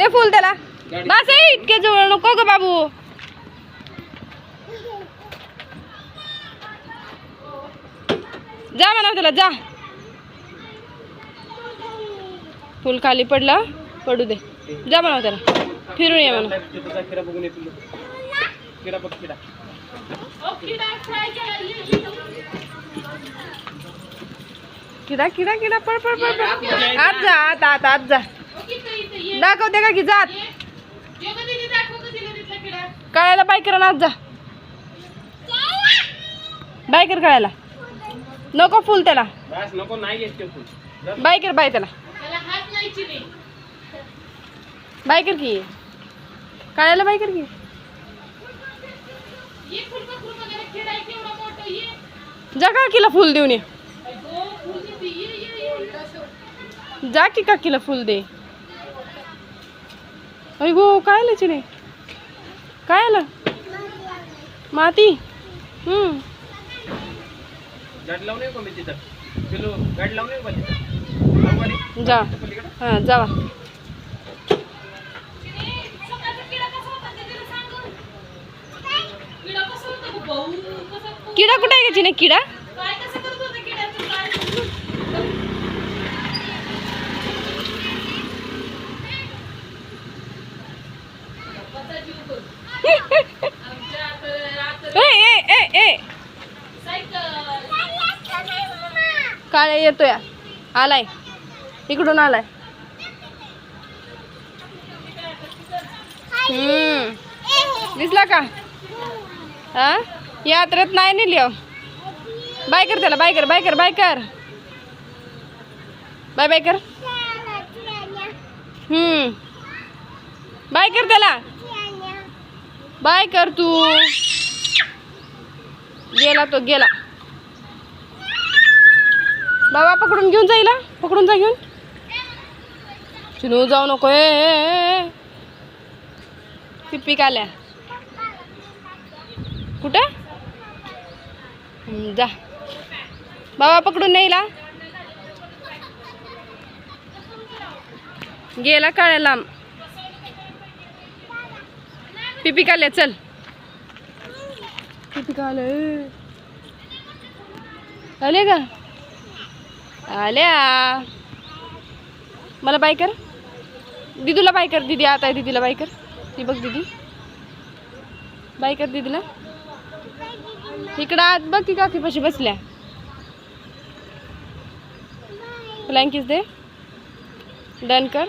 दे फुल त्याला. बस इतके जवळ नको ग बाबू. जा म्हणा त्याला जा. फुल खाली पडलं पडू दे. जा म्हणा त्याला. फिरून ये म्हणा किडा किडा किडा पड पड पड आत जा आत आत आत जा. दाखवते का की जात कळायला बायकर आत जा. बायकर कळायला. नको फुल त्याला. बायकर बाय त्याला. बायकर की. कळायला बायकर की. जा काकीला फुल देऊन ये. जा की काकीला फुल दे. अय गो काय आलं चिने काय आलं? माती? जा? हां जावा. किडा कुठे आहे का चिने किडा ए ए ए ए काय येतोय आलाय. इकडून आलाय. हम्म. दिसला का? हा? यात्रेत नाही नेली. बाय कर त्याला बाय कर बाय कर बाय कर. बाय बाय कर. हम्म. बाय कर त्याला. बाय कर तू. गेला तो गेला. बाबा पकडून घेऊन जाईल पकडून जा घेऊन. चिनू जाऊ नको. ए, ए, आल्या कुठे कुठं? जा. बाबा पकडून नाही गेला काळ्या लांब. पिपी आल्या चल. पिपी आलं आले का? आल्या. मला बाय कर. दिदूला बाय कर दिदी आता आहे दिदीला बाय कर. ती बघ दिदी. बाय कर दिदीला. इकडं आत बघ की काकीपाशी बसल्या. ब्लँकीज दे. डन कर.